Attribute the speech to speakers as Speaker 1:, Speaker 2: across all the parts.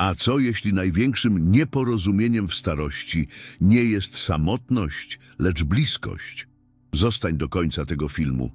Speaker 1: A co jeśli największym nieporozumieniem w starości nie jest samotność, lecz bliskość? Zostań do końca tego filmu.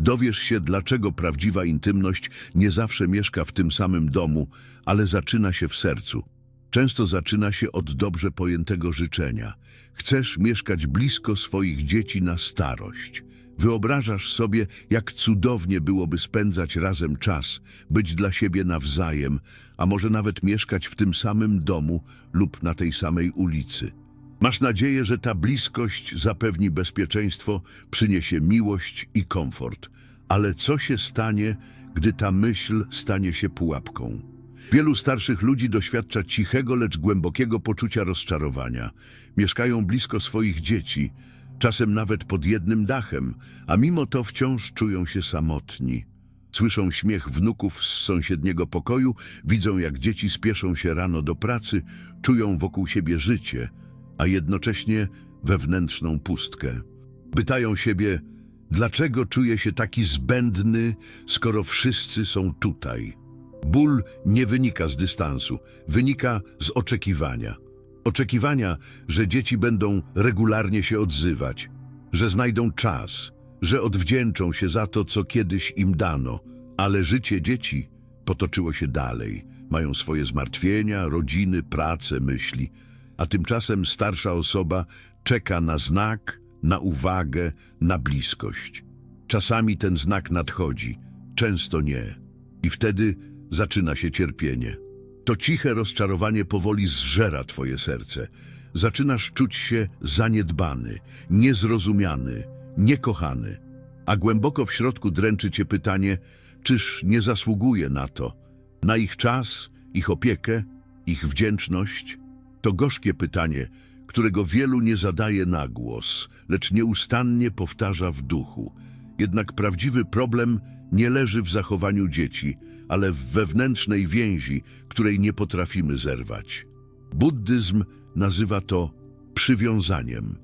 Speaker 1: Dowiesz się, dlaczego prawdziwa intymność nie zawsze mieszka w tym samym domu, ale zaczyna się w sercu. Często zaczyna się od dobrze pojętego życzenia. Chcesz mieszkać blisko swoich dzieci na starość. Wyobrażasz sobie, jak cudownie byłoby spędzać razem czas, być dla siebie nawzajem, a może nawet mieszkać w tym samym domu lub na tej samej ulicy. Masz nadzieję, że ta bliskość zapewni bezpieczeństwo, przyniesie miłość i komfort. Ale co się stanie, gdy ta myśl stanie się pułapką? Wielu starszych ludzi doświadcza cichego, lecz głębokiego poczucia rozczarowania. Mieszkają blisko swoich dzieci, czasem nawet pod jednym dachem, a mimo to wciąż czują się samotni. Słyszą śmiech wnuków z sąsiedniego pokoju, widzą jak dzieci spieszą się rano do pracy, czują wokół siebie życie, a jednocześnie wewnętrzną pustkę. Pytają siebie, dlaczego czuję się taki zbędny, skoro wszyscy są tutaj. Ból nie wynika z dystansu, wynika z oczekiwania. Oczekiwania, że dzieci będą regularnie się odzywać, że znajdą czas, że odwdzięczą się za to, co kiedyś im dano, ale życie dzieci potoczyło się dalej. Mają swoje zmartwienia, rodziny, pracę, myśli, a tymczasem starsza osoba czeka na znak, na uwagę, na bliskość. Czasami ten znak nadchodzi, często nie. I wtedy zaczyna się cierpienie. To ciche rozczarowanie powoli zżera twoje serce. Zaczynasz czuć się zaniedbany, niezrozumiany, niekochany. A głęboko w środku dręczy cię pytanie, czyż nie zasługuje na to, na ich czas, ich opiekę, ich wdzięczność? To gorzkie pytanie, którego wielu nie zadaje na głos, lecz nieustannie powtarza w duchu. Jednak prawdziwy problem nie leży w zachowaniu dzieci, ale w wewnętrznej więzi, której nie potrafimy zerwać. Buddyzm nazywa to przywiązaniem.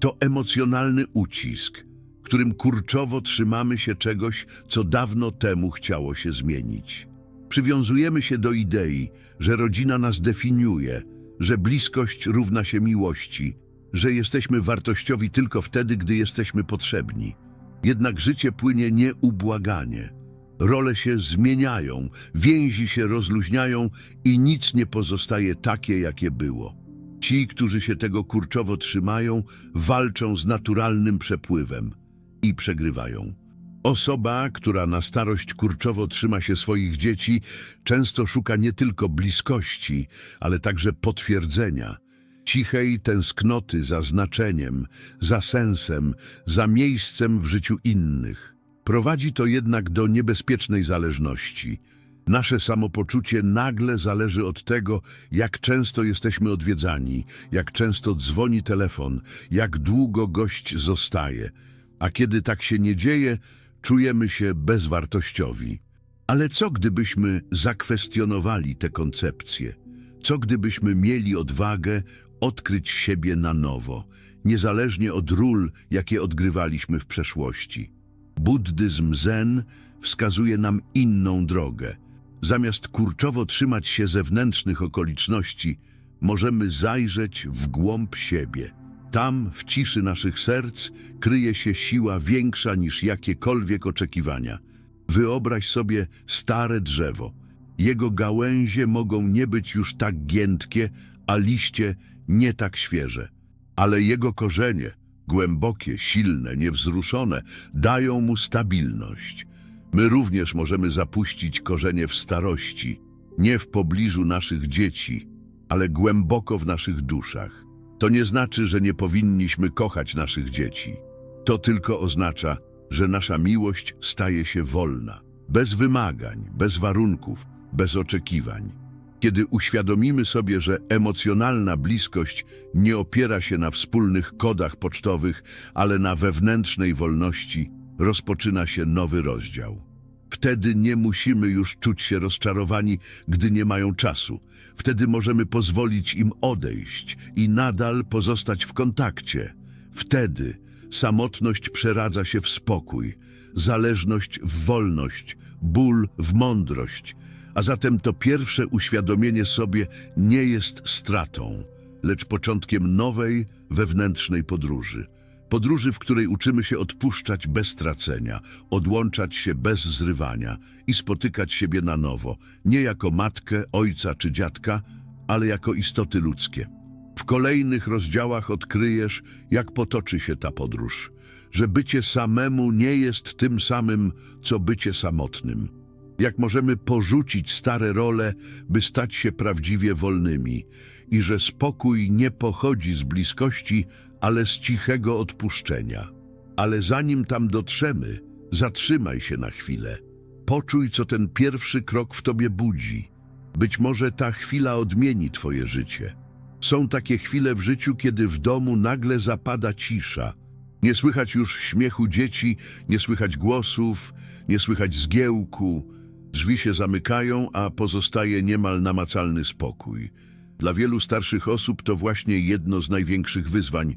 Speaker 1: To emocjonalny ucisk, którym kurczowo trzymamy się czegoś, co dawno temu chciało się zmienić. Przywiązujemy się do idei, że rodzina nas definiuje, że bliskość równa się miłości, że jesteśmy wartościowi tylko wtedy, gdy jesteśmy potrzebni. Jednak życie płynie nieubłaganie. Role się zmieniają, więzi się rozluźniają i nic nie pozostaje takie, jakie było. Ci, którzy się tego kurczowo trzymają, walczą z naturalnym przepływem i przegrywają. Osoba, która na starość kurczowo trzyma się swoich dzieci, często szuka nie tylko bliskości, ale także potwierdzenia, cichej tęsknoty za znaczeniem, za sensem, za miejscem w życiu innych. Prowadzi to jednak do niebezpiecznej zależności. Nasze samopoczucie nagle zależy od tego, jak często jesteśmy odwiedzani, jak często dzwoni telefon, jak długo gość zostaje. A kiedy tak się nie dzieje, czujemy się bezwartościowi. Ale co gdybyśmy zakwestionowali te koncepcje? Co gdybyśmy mieli odwagę odkryć siebie na nowo, niezależnie od ról, jakie odgrywaliśmy w przeszłości? Buddyzm Zen wskazuje nam inną drogę. Zamiast kurczowo trzymać się zewnętrznych okoliczności, możemy zajrzeć w głąb siebie. Tam, w ciszy naszych serc, kryje się siła większa niż jakiekolwiek oczekiwania. Wyobraź sobie stare drzewo. Jego gałęzie mogą nie być już tak giętkie, a liście nie tak świeże. Ale jego korzenie, głębokie, silne, niewzruszone, dają mu stabilność. My również możemy zapuścić korzenie w starości, nie w pobliżu naszych dzieci, ale głęboko w naszych duszach. To nie znaczy, że nie powinniśmy kochać naszych dzieci. To tylko oznacza, że nasza miłość staje się wolna, bez wymagań, bez warunków, bez oczekiwań. Kiedy uświadomimy sobie, że emocjonalna bliskość nie opiera się na wspólnych kodach pocztowych, ale na wewnętrznej wolności, rozpoczyna się nowy rozdział. Wtedy nie musimy już czuć się rozczarowani, gdy nie mają czasu. Wtedy możemy pozwolić im odejść i nadal pozostać w kontakcie. Wtedy samotność przeradza się w spokój, zależność w wolność, ból w mądrość, A zatem to pierwsze uświadomienie sobie nie jest stratą, lecz początkiem nowej, wewnętrznej podróży. Podróży, w której uczymy się odpuszczać bez tracenia, odłączać się bez zrywania i spotykać siebie na nowo, nie jako matkę, ojca czy dziadka, ale jako istoty ludzkie. W kolejnych rozdziałach odkryjesz, jak potoczy się ta podróż, że bycie samemu nie jest tym samym, co bycie samotnym. Jak możemy porzucić stare role, by stać się prawdziwie wolnymi i że spokój nie pochodzi z bliskości, ale z cichego odpuszczenia. Ale zanim tam dotrzemy, zatrzymaj się na chwilę. Poczuj, co ten pierwszy krok w tobie budzi. Być może ta chwila odmieni twoje życie. Są takie chwile w życiu, kiedy w domu nagle zapada cisza. Nie słychać już śmiechu dzieci, nie słychać głosów, nie słychać zgiełku. Drzwi się zamykają, a pozostaje niemal namacalny spokój. Dla wielu starszych osób to właśnie jedno z największych wyzwań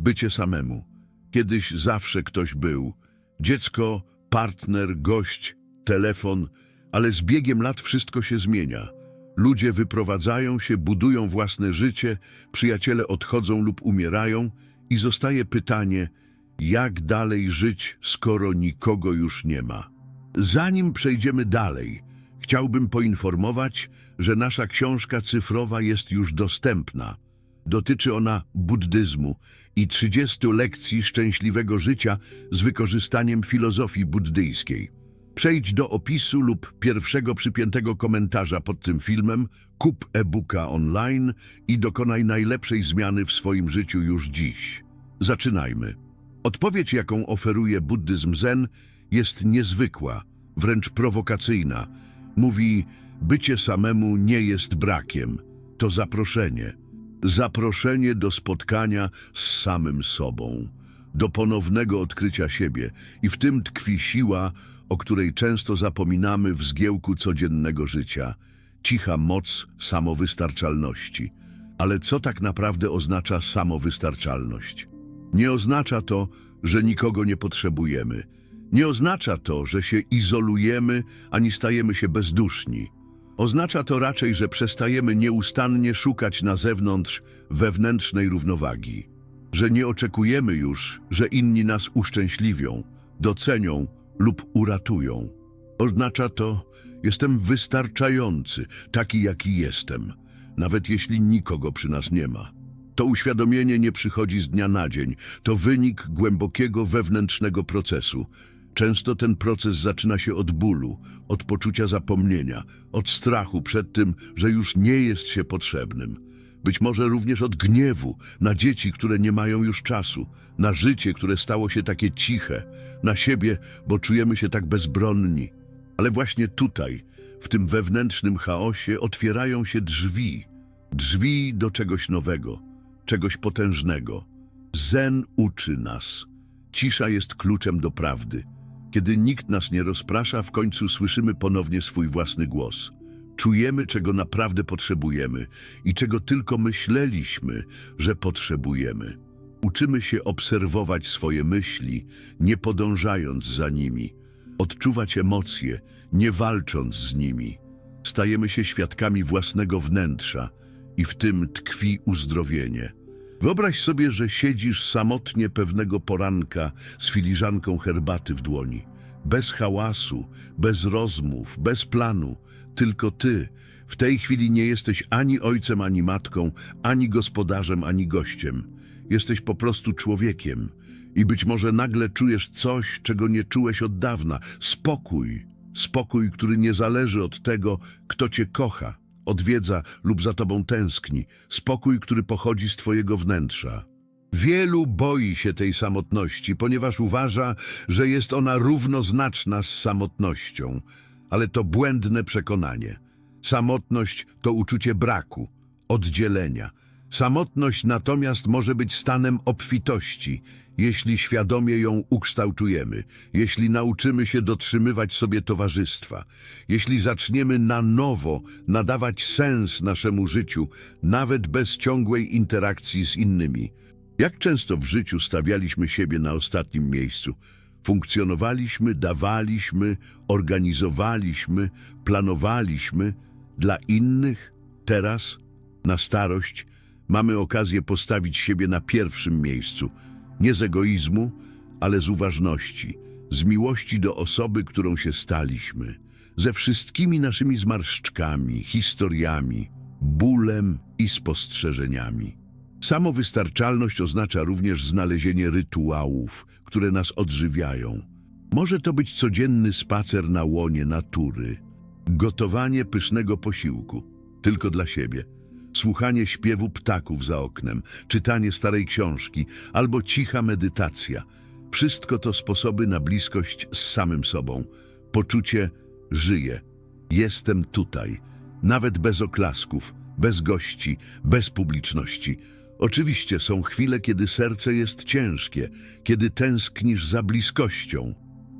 Speaker 1: bycie samemu. Kiedyś zawsze ktoś był. Dziecko, partner, gość, telefon, ale z biegiem lat wszystko się zmienia. Ludzie wyprowadzają się, budują własne życie, przyjaciele odchodzą lub umierają i zostaje pytanie, jak dalej żyć, skoro nikogo już nie ma. Zanim przejdziemy dalej, chciałbym poinformować, że nasza książka cyfrowa jest już dostępna. Dotyczy ona buddyzmu i 30 lekcji szczęśliwego życia z wykorzystaniem filozofii buddyjskiej. Przejdź do opisu lub pierwszego przypiętego komentarza pod tym filmem, kup e-booka online i dokonaj najlepszej zmiany w swoim życiu już dziś. Zaczynajmy. Odpowiedź, jaką oferuje buddyzm zen, jest niezwykła, wręcz prowokacyjna. Mówi, bycie samemu nie jest brakiem, to zaproszenie. Zaproszenie do spotkania z samym sobą, do ponownego odkrycia siebie i w tym tkwi siła, o której często zapominamy w zgiełku codziennego życia. Cicha moc samowystarczalności. Ale co tak naprawdę oznacza samowystarczalność? Nie oznacza to, że nikogo nie potrzebujemy. Nie oznacza to, że się izolujemy, ani stajemy się bezduszni. Oznacza to raczej, że przestajemy nieustannie szukać na zewnątrz wewnętrznej równowagi. Że nie oczekujemy już, że inni nas uszczęśliwią, docenią lub uratują. Oznacza to, jestem wystarczający, taki jaki jestem, nawet jeśli nikogo przy nas nie ma. To uświadomienie nie przychodzi z dnia na dzień, to wynik głębokiego wewnętrznego procesu. Często ten proces zaczyna się od bólu, od poczucia zapomnienia, od strachu przed tym, że już nie jest się potrzebnym. Być może również od gniewu na dzieci, które nie mają już czasu, na życie, które stało się takie ciche, na siebie, bo czujemy się tak bezbronni. Ale właśnie tutaj, w tym wewnętrznym chaosie, otwierają się drzwi. Drzwi do czegoś nowego, czegoś potężnego. Zen uczy nas. Cisza jest kluczem do prawdy. Kiedy nikt nas nie rozprasza, w końcu słyszymy ponownie swój własny głos. Czujemy, czego naprawdę potrzebujemy i czego tylko myśleliśmy, że potrzebujemy. Uczymy się obserwować swoje myśli, nie podążając za nimi, odczuwać emocje, nie walcząc z nimi. Stajemy się świadkami własnego wnętrza i w tym tkwi uzdrowienie. Wyobraź sobie, że siedzisz samotnie pewnego poranka z filiżanką herbaty w dłoni. Bez hałasu, bez rozmów, bez planu, tylko ty. W tej chwili nie jesteś ani ojcem, ani matką, ani gospodarzem, ani gościem. Jesteś po prostu człowiekiem. I być może nagle czujesz coś, czego nie czułeś od dawna. Spokój. Spokój, który nie zależy od tego, kto cię kocha, odwiedza lub za tobą tęskni. Spokój, który pochodzi z twojego wnętrza. Wielu boi się tej samotności, ponieważ uważa, że jest ona równoznaczna z samotnością. Ale to błędne przekonanie. Samotność to uczucie braku, oddzielenia. Samotność natomiast może być stanem obfitości, jeśli świadomie ją ukształtujemy, jeśli nauczymy się dotrzymywać sobie towarzystwa, jeśli zaczniemy na nowo nadawać sens naszemu życiu, nawet bez ciągłej interakcji z innymi. Jak często w życiu stawialiśmy siebie na ostatnim miejscu? Funkcjonowaliśmy, dawaliśmy, organizowaliśmy, planowaliśmy dla innych. Teraz, na starość, mamy okazję postawić siebie na pierwszym miejscu. Nie z egoizmu, ale z uważności, z miłości do osoby, którą się staliśmy, ze wszystkimi naszymi zmarszczkami, historiami, bólem i spostrzeżeniami. Samowystarczalność oznacza również znalezienie rytuałów, które nas odżywiają. Może to być codzienny spacer na łonie natury, gotowanie pysznego posiłku, tylko dla siebie, słuchanie śpiewu ptaków za oknem, czytanie starej książki albo cicha medytacja. Wszystko to sposoby na bliskość z samym sobą, poczucie żyję, jestem tutaj, nawet bez oklasków, bez gości, bez publiczności. Oczywiście są chwile, kiedy serce jest ciężkie, kiedy tęsknisz za bliskością.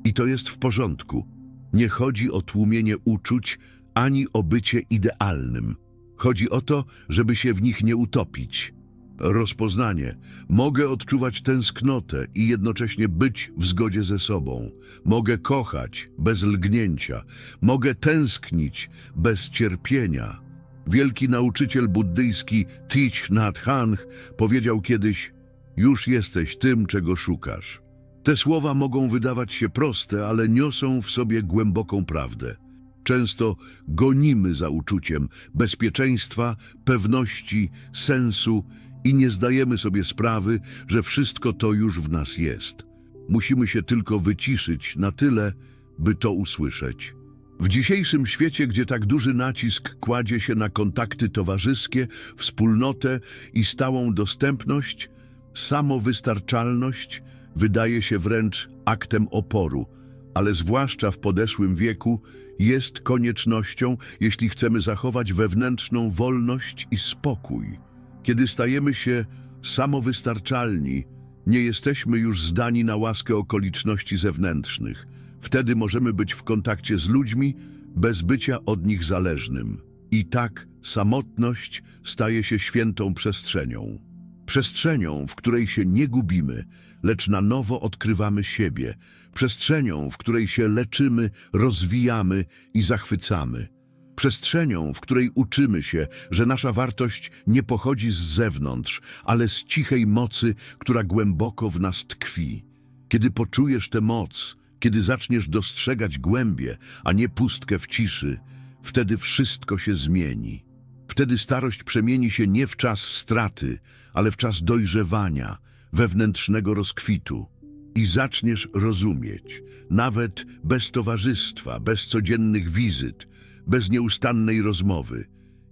Speaker 1: I to jest w porządku. Nie chodzi o tłumienie uczuć, ani o bycie idealnym. Chodzi o to, żeby się w nich nie utopić. Rozpoznanie. Mogę odczuwać tęsknotę i jednocześnie być w zgodzie ze sobą. Mogę kochać bez lgnięcia. Mogę tęsknić bez cierpienia. Wielki nauczyciel buddyjski Thich Nhat Hanh powiedział kiedyś Już jesteś tym, czego szukasz. Te słowa mogą wydawać się proste, ale niosą w sobie głęboką prawdę. Często gonimy za uczuciem bezpieczeństwa, pewności, sensu i nie zdajemy sobie sprawy, że wszystko to już w nas jest. Musimy się tylko wyciszyć na tyle, by to usłyszeć. W dzisiejszym świecie, gdzie tak duży nacisk kładzie się na kontakty towarzyskie, wspólnotę i stałą dostępność, samowystarczalność wydaje się wręcz aktem oporu, ale zwłaszcza w podeszłym wieku jest koniecznością, jeśli chcemy zachować wewnętrzną wolność i spokój. Kiedy stajemy się samowystarczalni, nie jesteśmy już zdani na łaskę okoliczności zewnętrznych. Wtedy możemy być w kontakcie z ludźmi bez bycia od nich zależnym. I tak samotność staje się świętą przestrzenią. Przestrzenią, w której się nie gubimy, lecz na nowo odkrywamy siebie. Przestrzenią, w której się leczymy, rozwijamy i zachwycamy. Przestrzenią, w której uczymy się, że nasza wartość nie pochodzi z zewnątrz, ale z cichej mocy, która głęboko w nas tkwi. Kiedy poczujesz tę moc, kiedy zaczniesz dostrzegać głębie, a nie pustkę w ciszy, wtedy wszystko się zmieni. Wtedy starość przemieni się nie w czas straty, ale w czas dojrzewania, wewnętrznego rozkwitu. I zaczniesz rozumieć, nawet bez towarzystwa, bez codziennych wizyt, bez nieustannej rozmowy.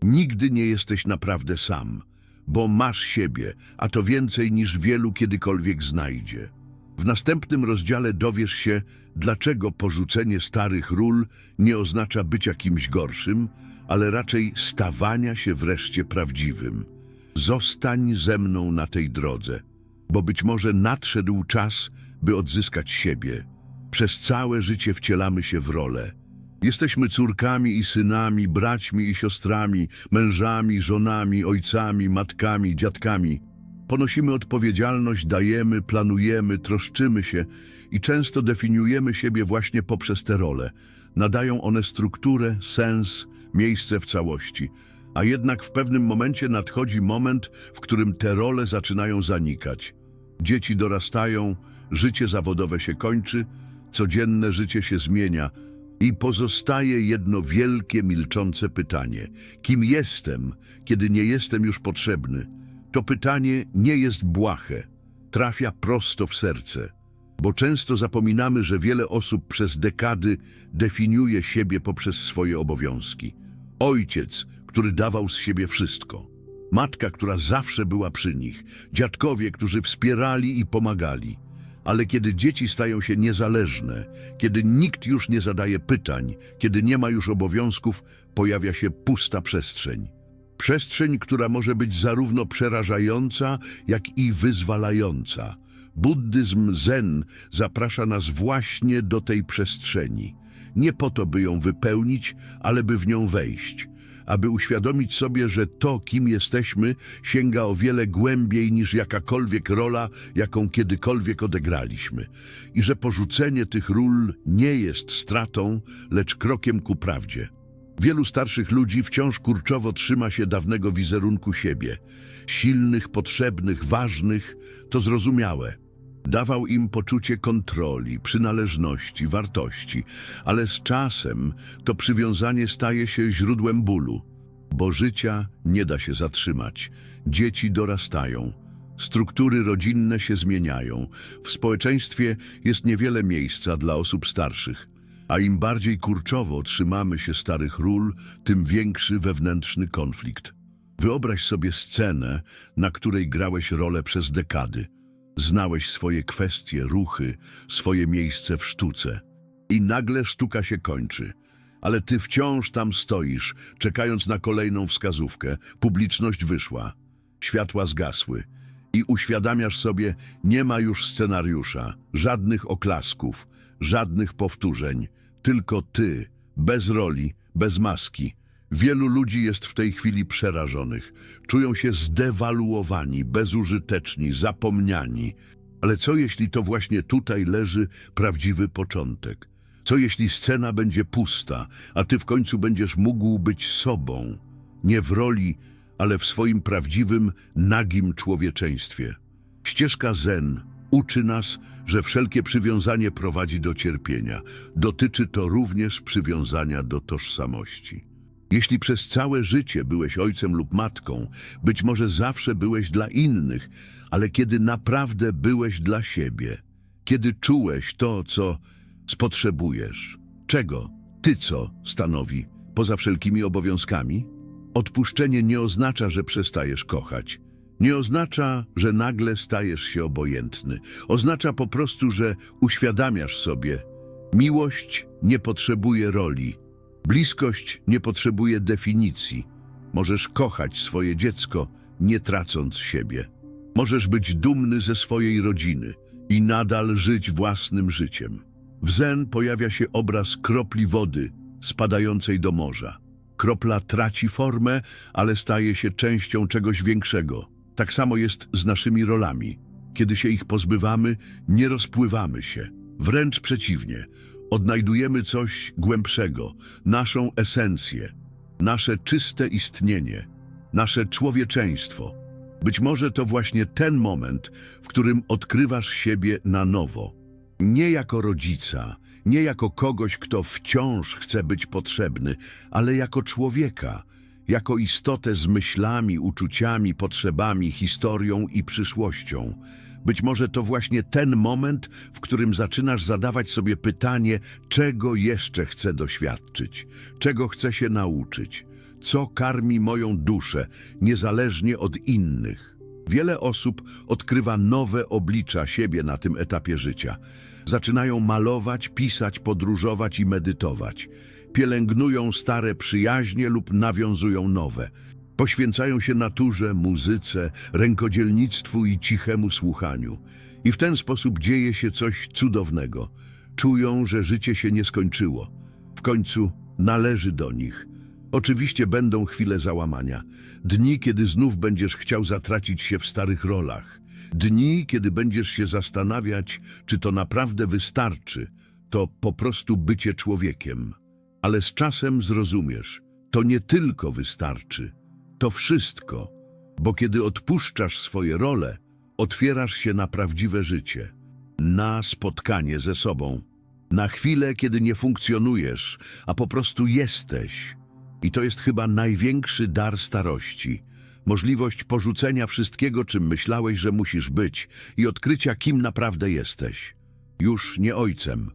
Speaker 1: Nigdy nie jesteś naprawdę sam, bo masz siebie, a to więcej niż wielu kiedykolwiek znajdzie. W następnym rozdziale dowiesz się, dlaczego porzucenie starych ról nie oznacza bycia kimś gorszym, ale raczej stawania się wreszcie prawdziwym. Zostań ze mną na tej drodze, bo być może nadszedł czas, by odzyskać siebie. Przez całe życie wcielamy się w rolę. Jesteśmy córkami i synami, braćmi i siostrami, mężami, żonami, ojcami, matkami, dziadkami. Ponosimy odpowiedzialność, dajemy, planujemy, troszczymy się i często definiujemy siebie właśnie poprzez te role. Nadają one strukturę, sens, miejsce w całości. A jednak w pewnym momencie nadchodzi moment, w którym te role zaczynają zanikać. Dzieci dorastają, życie zawodowe się kończy, codzienne życie się zmienia i pozostaje jedno wielkie, milczące pytanie. Kim jestem, kiedy nie jestem już potrzebny? To pytanie nie jest błahe, trafia prosto w serce, bo często zapominamy, że wiele osób przez dekady definiuje siebie poprzez swoje obowiązki. Ojciec, który dawał z siebie wszystko. Matka, która zawsze była przy nich. Dziadkowie, którzy wspierali i pomagali. Ale kiedy dzieci stają się niezależne, kiedy nikt już nie zadaje pytań, kiedy nie ma już obowiązków, pojawia się pusta przestrzeń. Przestrzeń, która może być zarówno przerażająca, jak i wyzwalająca. Buddyzm Zen zaprasza nas właśnie do tej przestrzeni. Nie po to, by ją wypełnić, ale by w nią wejść. Aby uświadomić sobie, że to, kim jesteśmy, sięga o wiele głębiej niż jakakolwiek rola, jaką kiedykolwiek odegraliśmy. I że porzucenie tych ról nie jest stratą, lecz krokiem ku prawdzie. Wielu starszych ludzi wciąż kurczowo trzyma się dawnego wizerunku siebie. Silnych, potrzebnych, ważnych, to zrozumiałe. Dawał im poczucie kontroli, przynależności, wartości, ale z czasem to przywiązanie staje się źródłem bólu, bo życia nie da się zatrzymać. Dzieci dorastają, struktury rodzinne się zmieniają, w społeczeństwie jest niewiele miejsca dla osób starszych, a im bardziej kurczowo trzymamy się starych ról, tym większy wewnętrzny konflikt. Wyobraź sobie scenę, na której grałeś rolę przez dekady. Znałeś swoje kwestie, ruchy, swoje miejsce w sztuce. I nagle sztuka się kończy. Ale ty wciąż tam stoisz, czekając na kolejną wskazówkę. Publiczność wyszła. Światła zgasły. I uświadamiasz sobie, nie ma już scenariusza, żadnych oklasków, żadnych powtórzeń. Tylko ty, bez roli, bez maski. Wielu ludzi jest w tej chwili przerażonych. Czują się zdewaluowani, bezużyteczni, zapomniani. Ale co jeśli to właśnie tutaj leży prawdziwy początek? Co jeśli scena będzie pusta, a ty w końcu będziesz mógł być sobą? Nie w roli, ale w swoim prawdziwym, nagim człowieczeństwie. Ścieżka Zen uczy nas, że wszelkie przywiązanie prowadzi do cierpienia. Dotyczy to również przywiązania do tożsamości. Jeśli przez całe życie byłeś ojcem lub matką, być może zawsze byłeś dla innych, ale kiedy naprawdę byłeś dla siebie, kiedy czułeś to, co spotrzebujesz, czego ty co stanowi, poza wszelkimi obowiązkami? Odpuszczenie nie oznacza, że przestajesz kochać. Nie oznacza, że nagle stajesz się obojętny. Oznacza po prostu, że uświadamiasz sobie, miłość nie potrzebuje roli, Bliskość nie potrzebuje definicji. Możesz kochać swoje dziecko, nie tracąc siebie. Możesz być dumny ze swojej rodziny i nadal żyć własnym życiem. W zen pojawia się obraz kropli wody spadającej do morza. Kropla traci formę, ale staje się częścią czegoś większego. Tak samo jest z naszymi rolami. Kiedy się ich pozbywamy, nie rozpływamy się. Wręcz przeciwnie, odnajdujemy coś głębszego, naszą esencję, nasze czyste istnienie, nasze człowieczeństwo. Być może to właśnie ten moment, w którym odkrywasz siebie na nowo. Nie jako rodzica, nie jako kogoś, kto wciąż chce być potrzebny, ale jako człowieka, jako istotę z myślami, uczuciami, potrzebami, historią i przyszłością. Być może to właśnie ten moment, w którym zaczynasz zadawać sobie pytanie, czego jeszcze chcę doświadczyć, czego chcę się nauczyć, co karmi moją duszę, niezależnie od innych. Wiele osób odkrywa nowe oblicza siebie na tym etapie życia. Zaczynają malować, pisać, podróżować i medytować. Pielęgnują stare przyjaźnie lub nawiązują nowe. Poświęcają się naturze, muzyce, rękodzielnictwu i cichemu słuchaniu. I w ten sposób dzieje się coś cudownego. Czują, że życie się nie skończyło. W końcu należy do nich. Oczywiście będą chwile załamania. Dni, kiedy znów będziesz chciał zatracić się w starych rolach. Dni, kiedy będziesz się zastanawiać, czy to naprawdę wystarczy. To po prostu bycie człowiekiem. Ale z czasem zrozumiesz, to nie tylko wystarczy. To wszystko, bo kiedy odpuszczasz swoje role, otwierasz się na prawdziwe życie, na spotkanie ze sobą, na chwilę, kiedy nie funkcjonujesz, a po prostu jesteś. I to jest chyba największy dar starości. Możliwość porzucenia wszystkiego, czym myślałeś, że musisz być i odkrycia, kim naprawdę jesteś. Już nie ojcem,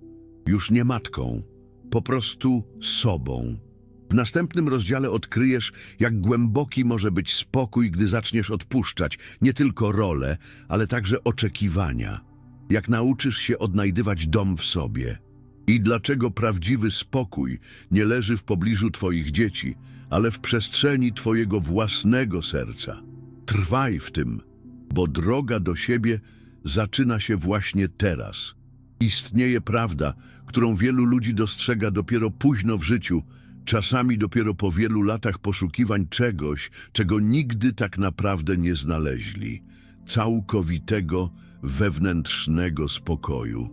Speaker 1: już nie matką, po prostu sobą. W następnym rozdziale odkryjesz, jak głęboki może być spokój, gdy zaczniesz odpuszczać nie tylko role, ale także oczekiwania. Jak nauczysz się odnajdywać dom w sobie. I dlaczego prawdziwy spokój nie leży w pobliżu Twoich dzieci, ale w przestrzeni Twojego własnego serca. Trwaj w tym, bo droga do siebie zaczyna się właśnie teraz. Istnieje prawda, którą wielu ludzi dostrzega dopiero późno w życiu, Czasami dopiero po wielu latach poszukiwań czegoś, czego nigdy tak naprawdę nie znaleźli całkowitego wewnętrznego spokoju.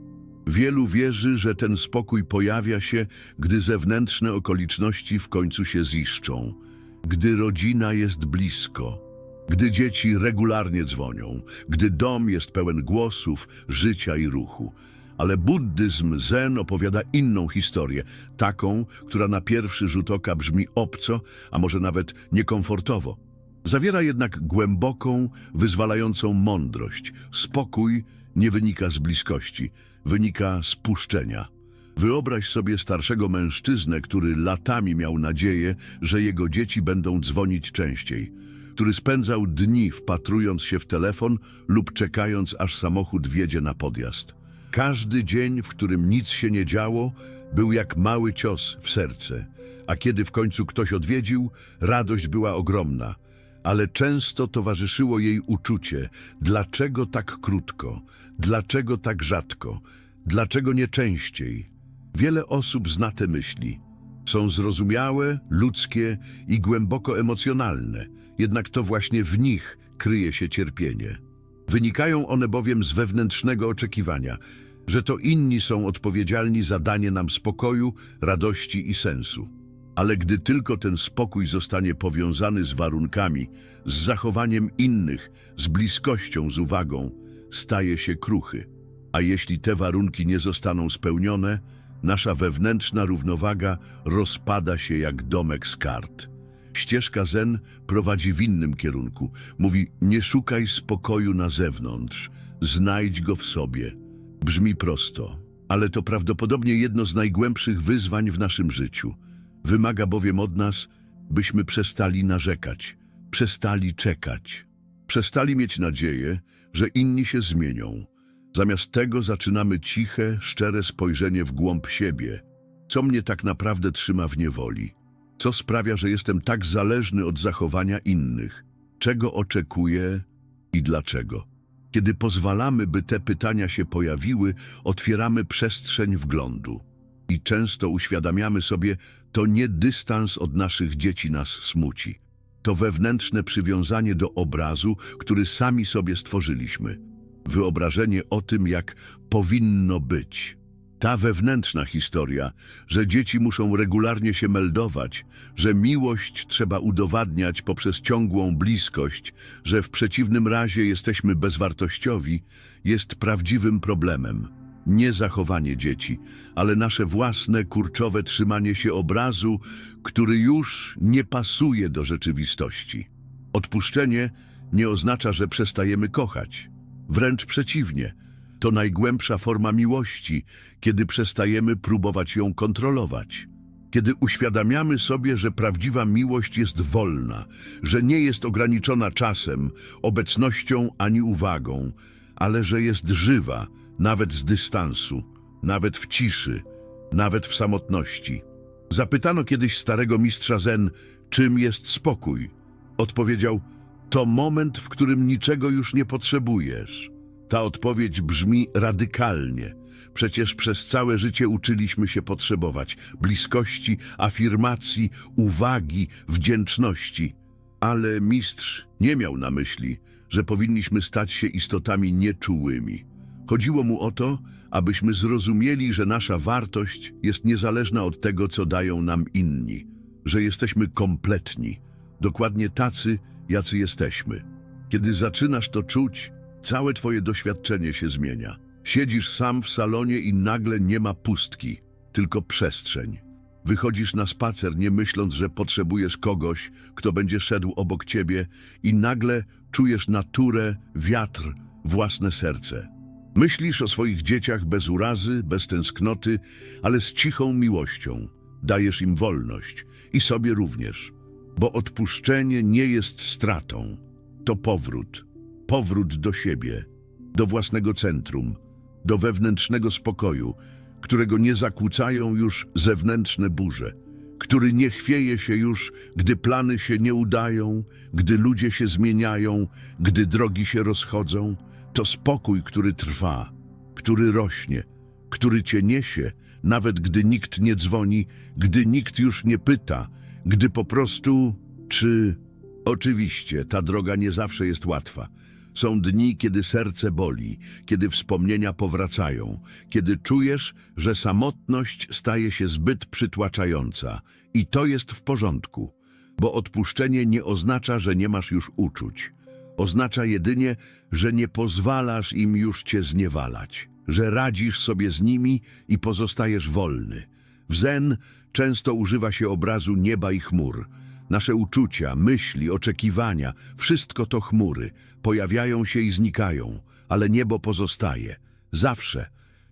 Speaker 1: Wielu wierzy, że ten spokój pojawia się, gdy zewnętrzne okoliczności w końcu się ziszczą, gdy rodzina jest blisko, gdy dzieci regularnie dzwonią, gdy dom jest pełen głosów, życia i ruchu. Ale buddyzm Zen opowiada inną historię, taką, która na pierwszy rzut oka brzmi obco, a może nawet niekomfortowo. Zawiera jednak głęboką, wyzwalającą mądrość. Spokój nie wynika z bliskości, wynika z puszczenia. Wyobraź sobie starszego mężczyznę, który latami miał nadzieję, że jego dzieci będą dzwonić częściej, który spędzał dni wpatrując się w telefon lub czekając, aż samochód wjedzie na podjazd. Każdy dzień, w którym nic się nie działo, był jak mały cios w serce, a kiedy w końcu ktoś odwiedził, radość była ogromna, ale często towarzyszyło jej uczucie, dlaczego tak krótko, dlaczego tak rzadko, dlaczego nie częściej. Wiele osób zna te myśli. Są zrozumiałe, ludzkie i głęboko emocjonalne, jednak to właśnie w nich kryje się cierpienie. Wynikają one bowiem z wewnętrznego oczekiwania, że to inni są odpowiedzialni za danie nam spokoju, radości i sensu. Ale gdy tylko ten spokój zostanie powiązany z warunkami, z zachowaniem innych, z bliskością, z uwagą, staje się kruchy. A jeśli te warunki nie zostaną spełnione, nasza wewnętrzna równowaga rozpada się jak domek z kart. Ścieżka Zen prowadzi w innym kierunku. Mówi, nie szukaj spokoju na zewnątrz, znajdź go w sobie. Brzmi prosto, ale to prawdopodobnie jedno z najgłębszych wyzwań w naszym życiu. Wymaga bowiem od nas, byśmy przestali narzekać, przestali czekać, przestali mieć nadzieję, że inni się zmienią. Zamiast tego zaczynamy ciche, szczere spojrzenie w głąb siebie. Co mnie tak naprawdę trzyma w niewoli? Co sprawia, że jestem tak zależny od zachowania innych? Czego oczekuję i dlaczego? Kiedy pozwalamy, by te pytania się pojawiły, otwieramy przestrzeń wglądu. I często uświadamiamy sobie, to nie dystans od naszych dzieci nas smuci. To wewnętrzne przywiązanie do obrazu, który sami sobie stworzyliśmy. Wyobrażenie o tym, jak powinno być. Ta wewnętrzna historia, że dzieci muszą regularnie się meldować, że miłość trzeba udowadniać poprzez ciągłą bliskość, że w przeciwnym razie jesteśmy bezwartościowi, jest prawdziwym problemem. Nie zachowanie dzieci, ale nasze własne kurczowe trzymanie się obrazu, który już nie pasuje do rzeczywistości. Odpuszczenie nie oznacza, że przestajemy kochać. Wręcz przeciwnie, to najgłębsza forma miłości, kiedy przestajemy próbować ją kontrolować. Kiedy uświadamiamy sobie, że prawdziwa miłość jest wolna, że nie jest ograniczona czasem, obecnością ani uwagą, ale że jest żywa, nawet z dystansu, nawet w ciszy, nawet w samotności. Zapytano kiedyś starego mistrza Zen, czym jest spokój. Odpowiedział, to moment, w którym niczego już nie potrzebujesz. Ta odpowiedź brzmi radykalnie. Przecież przez całe życie uczyliśmy się potrzebować bliskości, afirmacji, uwagi, wdzięczności. Ale mistrz nie miał na myśli, że powinniśmy stać się istotami nieczułymi. Chodziło mu o to, abyśmy zrozumieli, że nasza wartość jest niezależna od tego, co dają nam inni, że jesteśmy kompletni, dokładnie tacy, jacy jesteśmy. Kiedy zaczynasz to czuć, całe twoje doświadczenie się zmienia. Siedzisz sam w salonie i nagle nie ma pustki, tylko przestrzeń. Wychodzisz na spacer, nie myśląc, że potrzebujesz kogoś, kto będzie szedł obok ciebie i nagle czujesz naturę, wiatr, własne serce. Myślisz o swoich dzieciach bez urazy, bez tęsknoty, ale z cichą miłością. Dajesz im wolność i sobie również, bo odpuszczenie nie jest stratą. To powrót, powrót do siebie, do własnego centrum, do wewnętrznego spokoju, którego nie zakłócają już zewnętrzne burze, który nie chwieje się już, gdy plany się nie udają, gdy ludzie się zmieniają, gdy drogi się rozchodzą. To spokój, który trwa, który rośnie, który cię niesie, nawet gdy nikt nie dzwoni, gdy nikt już nie pyta, gdy po prostu czy. Oczywiście, ta droga nie zawsze jest łatwa. Są dni, kiedy serce boli, kiedy wspomnienia powracają, kiedy czujesz, że samotność staje się zbyt przytłaczająca. I to jest w porządku, bo odpuszczenie nie oznacza, że nie masz już uczuć. Oznacza jedynie, że nie pozwalasz im już cię zniewalać, że radzisz sobie z nimi i pozostajesz wolny. W zen często używa się obrazu nieba i chmur. Nasze uczucia, myśli, oczekiwania, wszystko to chmury. Pojawiają się i znikają, ale niebo pozostaje. Zawsze.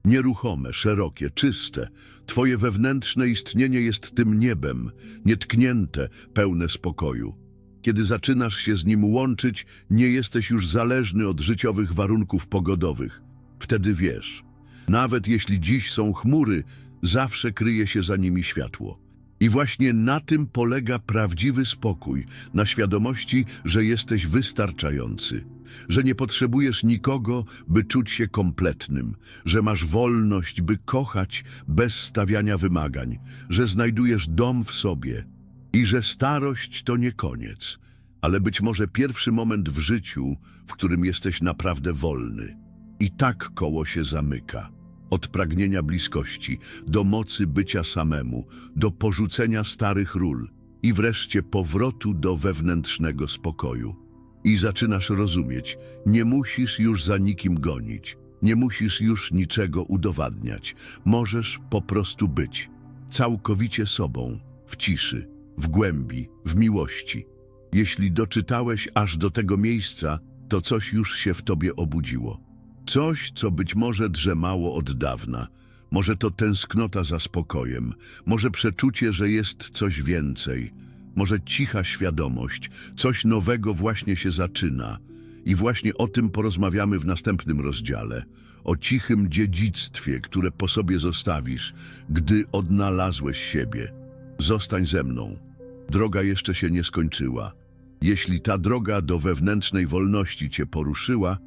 Speaker 1: Nieruchome, szerokie, czyste. Twoje wewnętrzne istnienie jest tym niebem, nietknięte, pełne spokoju. Kiedy zaczynasz się z nim łączyć, nie jesteś już zależny od życiowych warunków pogodowych. Wtedy wiesz, nawet jeśli dziś są chmury, zawsze kryje się za nimi światło. I właśnie na tym polega prawdziwy spokój, na świadomości, że jesteś wystarczający, że nie potrzebujesz nikogo, by czuć się kompletnym, że masz wolność, by kochać bez stawiania wymagań, że znajdujesz dom w sobie i że starość to nie koniec, ale być może pierwszy moment w życiu, w którym jesteś naprawdę wolny. I tak koło się zamyka. Od pragnienia bliskości, do mocy bycia samemu, do porzucenia starych ról i wreszcie powrotu do wewnętrznego spokoju. I zaczynasz rozumieć, nie musisz już za nikim gonić, nie musisz już niczego udowadniać. Możesz po prostu być, całkowicie sobą, w ciszy, w głębi, w miłości. Jeśli doczytałeś aż do tego miejsca, to coś już się w tobie obudziło. Coś, co być może drzemało od dawna. Może to tęsknota za spokojem, może przeczucie, że jest coś więcej, może cicha świadomość, coś nowego właśnie się zaczyna. I właśnie o tym porozmawiamy w następnym rozdziale. O cichym dziedzictwie, które po sobie zostawisz, gdy odnalazłeś siebie. Zostań ze mną. Droga jeszcze się nie skończyła. Jeśli ta droga do wewnętrznej wolności cię poruszyła,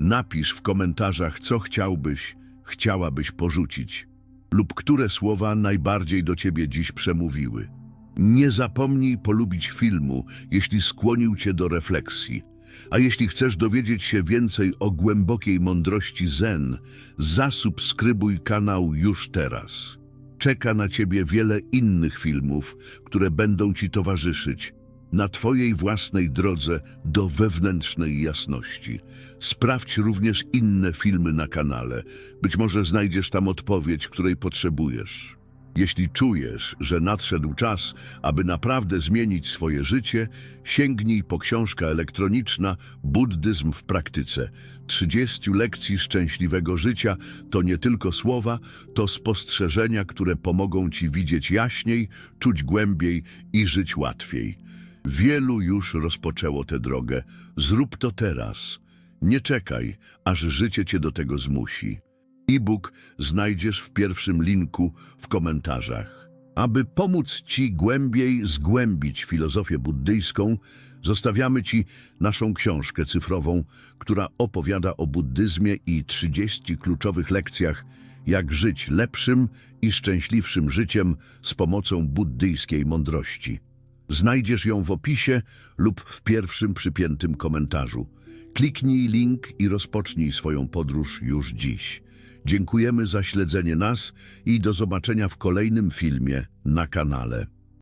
Speaker 1: Napisz w komentarzach, co chciałbyś, chciałabyś porzucić lub które słowa najbardziej do ciebie dziś przemówiły. Nie zapomnij polubić filmu, jeśli skłonił cię do refleksji. A jeśli chcesz dowiedzieć się więcej o głębokiej mądrości Zen, zasubskrybuj kanał już teraz. Czeka na ciebie wiele innych filmów, które będą ci towarzyszyć na Twojej własnej drodze do wewnętrznej jasności. Sprawdź również inne filmy na kanale. Być może znajdziesz tam odpowiedź, której potrzebujesz. Jeśli czujesz, że nadszedł czas, aby naprawdę zmienić swoje życie, sięgnij po książkę elektroniczna Buddyzm w praktyce. 30 lekcji szczęśliwego życia to nie tylko słowa, to spostrzeżenia, które pomogą Ci widzieć jaśniej, czuć głębiej i żyć łatwiej. Wielu już rozpoczęło tę drogę. Zrób to teraz. Nie czekaj, aż życie cię do tego zmusi. E-book znajdziesz w pierwszym linku w komentarzach. Aby pomóc Ci głębiej zgłębić filozofię buddyjską, zostawiamy Ci naszą książkę cyfrową, która opowiada o buddyzmie i 30 kluczowych lekcjach, jak żyć lepszym i szczęśliwszym życiem z pomocą buddyjskiej mądrości. Znajdziesz ją w opisie lub w pierwszym przypiętym komentarzu. Kliknij link i rozpocznij swoją podróż już dziś. Dziękujemy za śledzenie nas i do zobaczenia w kolejnym filmie na kanale.